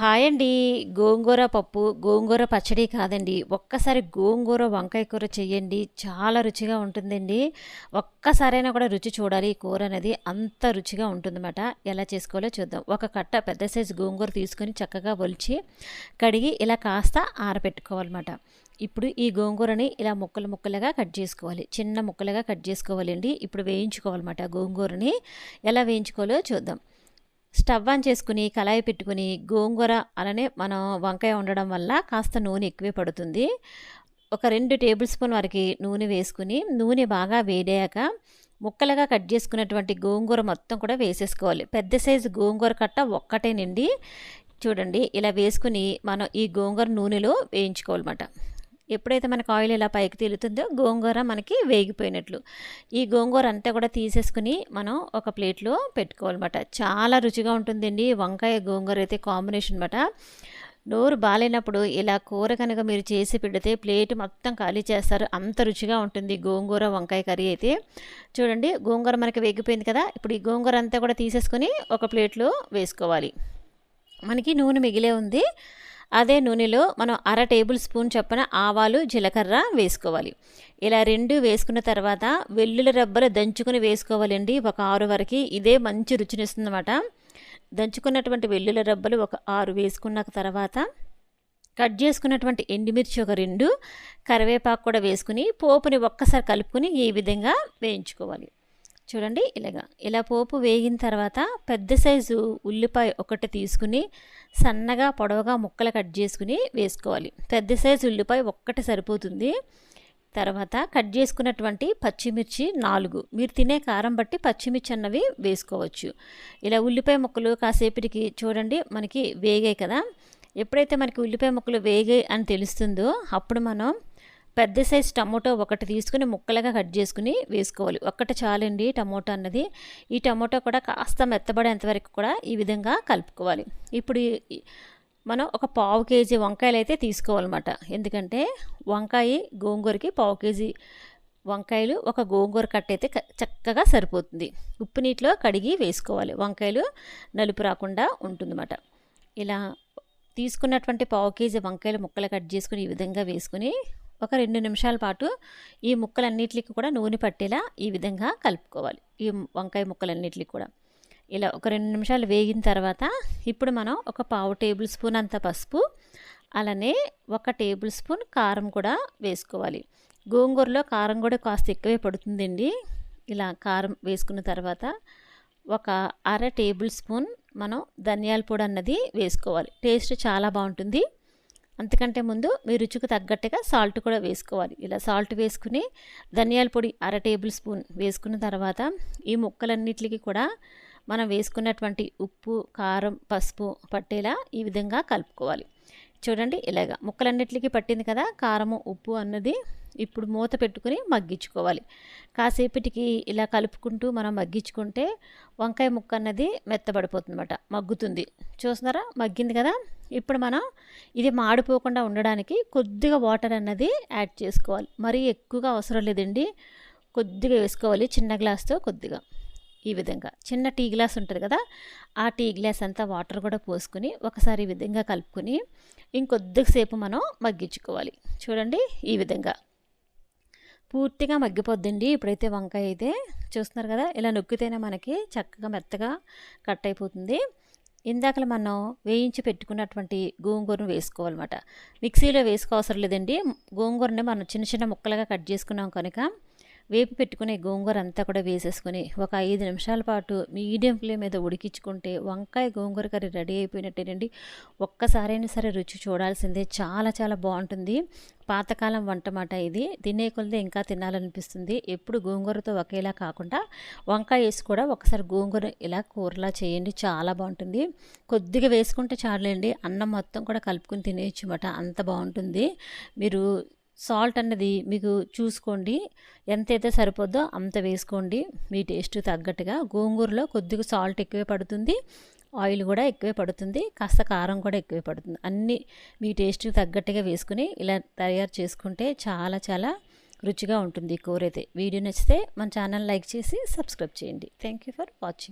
Hi అండి గోంగూర పప్పు గోంగూర పచ్చడి కాదండి. ఒక్కసారి గోంగూర వంకాయ కూర చేయండి చాలా రుచిగా ఉంటుందండి. ఒక్కసారైనా కూడా రుచి చూడాలి. ఈ కూర అనేది అంత రుచిగా ఉంటుందన్నమాట. ఎలా చేసుకోవాలో చూద్దాం. ఒక కట్ట పెద్ద సైజు గోంగూర తీసుకొని చక్కగా ఒలిచి కడిగి ఇలా కాస్త ఆరబెట్టుకోవాలన్నమాట ఇప్పుడు ఈ గోంగూరని ఇలా ముక్కలు ముక్కలుగా కట్ చేసుకోవాలి. చిన్న ముక్కలుగా కట్ చేసుకోవాలండి. ఇప్పుడు వేయించుకోవాలన్నమాట గోంగూరని. ఎలా వేయించుకోవాలో చూద్దాం. స్టవ్ ఆన్ చేసుకుని కళాయి పెట్టుకుని గోంగూర అలానే మనం వంకాయ ఉండడం వల్ల కాస్త నూనె ఎక్కువే పడుతుంది. ఒక రెండు టేబుల్ స్పూన్ వరకు నూనె వేసుకుని నూనె బాగా వేడాక ముక్కలుగా కట్ చేసుకున్నటువంటి గోంగూర మొత్తం కూడా వేసేసుకోవాలి. పెద్ద సైజు గోంగూర కట్ట ఒక్కటేనండి. చూడండి ఇలా వేసుకుని మనం ఈ గోంగూర నూనెలో వేయించుకోవాలన్నమాట. ఎప్పుడైతే మనకు ఆయిల్ ఇలా పైకి తేలుతుందో గోంగూర మనకి వేగిపోయినట్లు. ఈ గోంగూర అంతా కూడా తీసేసుకుని మనం ఒక ప్లేట్లో పెట్టుకోవాలన్నమాట. చాలా రుచిగా ఉంటుందండి వంకాయ గోంగూర అయితే కాంబినేషన్ అనమాట నోరు బాగాలేనప్పుడు ఇలా కూర కనుక మీరు చేసి పెడితే ప్లేట్ మొత్తం ఖాళీ చేస్తారు. అంత రుచిగా ఉంటుంది గోంగూర వంకాయ కర్రీ అయితే. చూడండి గోంగూర మనకి వేగిపోయింది కదా ఇప్పుడు ఈ గోంగూర అంతా కూడా తీసేసుకొని ఒక ప్లేట్లో వేసుకోవాలి. మనకి నూనె మిగిలే ఉంది. అదే నూనెలో మనం అర టేబుల్ స్పూన్ చొప్పున ఆవాలు జీలకర్ర వేసుకోవాలి. ఇలా రెండు వేసుకున్న తర్వాత వెల్లుల్లి రబ్బలు దంచుకుని వేసుకోవాలండి. ఒక ఆరు వరకు ఇదే మంచి రుచినిస్తుందన్నమాట. దంచుకున్నటువంటి వెల్లుల్లి రబ్బలు ఒక ఆరు వేసుకున్న తర్వాత కట్ చేసుకున్నటువంటి ఎండుమిర్చి ఒక రెండు కరివేపాకు కూడా వేసుకుని పోపుని ఒక్కసారి కలుపుకొని ఈ విధంగా వేయించుకోవాలి. చూడండి ఇలాగా. ఇలా పోపు వేగిన తర్వాత పెద్ద సైజు ఉల్లిపాయ ఒకటి తీసుకుని సన్నగా పొడవుగా ముక్కలు కట్ చేసుకుని వేసుకోవాలి. పెద్ద సైజు ఉల్లిపాయ ఒక్కటి సరిపోతుంది. తర్వాత కట్ చేసుకున్నటువంటి పచ్చిమిర్చి నాలుగు. మీరు తినే కారం బట్టి పచ్చిమిర్చి అన్నవి వేసుకోవచ్చు. ఇలా ఉల్లిపాయ ముక్కలు కాసేపటికి చూడండి మనకి వేగాయి కదా. ఎప్పుడైతే మనకి ఉల్లిపాయ ముక్కలు వేగాయి అని తెలుస్తుందో అప్పుడు మనం పెద్ద సైజ్ టమోటో ఒకటి తీసుకుని ముక్కలుగా కట్ చేసుకుని వేసుకోవాలి. ఒక్కటి చాలండి టమోటో అన్నది. ఈ టమోటో కూడా కాస్త మెత్తబడేంత వరకు కూడా ఈ విధంగా కలుపుకోవాలి. ఇప్పుడు మనం ఒక పావు కేజీ వంకాయలు అయితే తీసుకోవాలన్నమాట. ఎందుకంటే వంకాయ గోంగూరకి పావు కేజీ వంకాయలు ఒక గోంగూర కట్ట అయితే చక్కగా సరిపోతుంది. ఉప్పు నీటిలో కడిగి వేసుకోవాలి. వంకాయలు నలుపు రాకుండా ఉంటుందన్నమాట. ఇలా తీసుకున్నటువంటి పావు కేజీ వంకాయలు ముక్కలు కట్ చేసుకుని ఈ విధంగా వేసుకుని ఒక రెండు నిమిషాల పాటు ఈ ముక్కలన్నిటికి కూడా నూనె పట్టేలా ఈ విధంగా కలుపుకోవాలి. ఈ వంకాయ ముక్కలన్నిటికి కూడా. ఇలా ఒక రెండు నిమిషాలు వేగిన తర్వాత ఇప్పుడు మనం ఒక పావు టేబుల్ స్పూన్ అంత పసుపు అలానే ఒక టేబుల్ స్పూన్ కారం కూడా వేసుకోవాలి. గోంగూరలో కారం కూడా కాస్త ఎక్కువే పడుతుందండి. ఇలా కారం వేసుకున్న తర్వాత ఒక అర టేబుల్ స్పూన్ మనం ధనియాల పొడి అన్నది వేసుకోవాలి. టేస్ట్ చాలా బాగుంటుంది. అంతకంటే ముందు మీ రుచికి తగ్గట్టుగా సాల్ట్ కూడా వేసుకోవాలి. ఇలా సాల్ట్ వేసుకుని ధనియాల పొడి అర టేబుల్ స్పూన్ వేసుకున్న తర్వాత ఈ ముక్కలన్నిటికి కూడా మనం వేసుకున్నటువంటి ఉప్పు కారం పసుపు పట్టేలా ఈ విధంగా కలుపుకోవాలి. చూడండి ఇలాగా ముక్కలన్నిటికీ పట్టింది కదా కారము ఉప్పు అన్నది ఇప్పుడు మూత పెట్టుకుని మగ్గించుకోవాలి. కాసేపటికి ఇలా కలుపుకుంటూ మనం మగ్గించుకుంటే వంకాయ ముక్క అన్నది మెత్తబడిపోతుందన్నమాట. మగ్గుతుంది. చూస్తున్నారా? మగ్గింది కదా? ఇప్పుడు మనం ఇది మాడిపోకుండా ఉండడానికి కొద్దిగా వాటర్ అన్నది యాడ్ చేసుకోవాలి. మరీ ఎక్కువగా అవసరం లేదండి. కొద్దిగా వేసుకోవాలి. చిన్న గ్లాస్తో కొద్దిగా. ఈ విధంగా. చిన్న టీ గ్లాస్ ఉంటుంది కదా? ఆ టీ గ్లాస్ అంతా వాటర్ కూడా పోసుకొని ఒకసారి ఈ విధంగా కలుపుకొని ఇంకొద్దిసేపు మనం మగ్గించుకోవాలి. చూడండి ఈ విధంగా. పూర్తిగా మగ్గిపోద్దండి. ఇప్పుడైతే వంకాయ అయితే చూస్తున్నారు కదా ఇలా నొక్కితేనే మనకి చక్కగా మెత్తగా కట్ అయిపోతుంది. ఇందాక మనం వేయించి పెట్టుకున్నటువంటి గోంగూరను వేసుకోవాలన్నమాట. మిక్సీలో వేసుకోవసరం లేదండి. గోంగూరని మనం చిన్న చిన్న ముక్కలుగా కట్ చేసుకున్నాం కనుక వేపి పెట్టుకునే గోంగూర అంతా కూడా వేసేసుకుని ఒక ఐదు నిమిషాల పాటు మీడియం ఫ్లేమ్ మీద ఉడికించుకుంటే వంకాయ గోంగూర కర్రీ రెడీ అయిపోయినట్టేనండి. ఒక్కసారైనా సరే రుచి చూడాల్సిందే. చాలా చాలా బాగుంటుంది. పాతకాలం వంట మాట ఇది. తినే కొలది ఇంకా తినాలనిపిస్తుంది. ఎప్పుడు గోంగూరతో ఒకేలా కాకుండా వంకాయ వేసి కూడా ఒకసారి గోంగూర ఇలా కూరలా చేయండి. చాలా బాగుంటుంది. కొద్దిగా వేసుకుంటే చాలండి అన్నం మొత్తం కూడా కలుపుకుని తినేయచ్చు అన్నమాట అంత బాగుంటుంది. మీరు సాల్ట్ అన్నది మీకు చూసుకోండి. ఎంతైతే సరిపోద్దో అంత వేసుకోండి. మీ టేస్ట్ తగ్గట్టుగా. గోంగూరలో కొద్దిగా సాల్ట్ ఎక్కువే పడుతుంది. ఆయిల్ కూడా ఎక్కువే పడుతుంది. కాస్త కారం కూడా ఎక్కువే పడుతుంది. అన్నీ మీ టేస్ట్కి తగ్గట్టుగా వేసుకుని ఇలా తయారు చేసుకుంటే చాలా చాలా రుచిగా ఉంటుంది కూర అయితే వీడియో నచ్చితే మన ఛానల్ లైక్ చేసి సబ్స్క్రైబ్ చేయండి. Thank you for watching.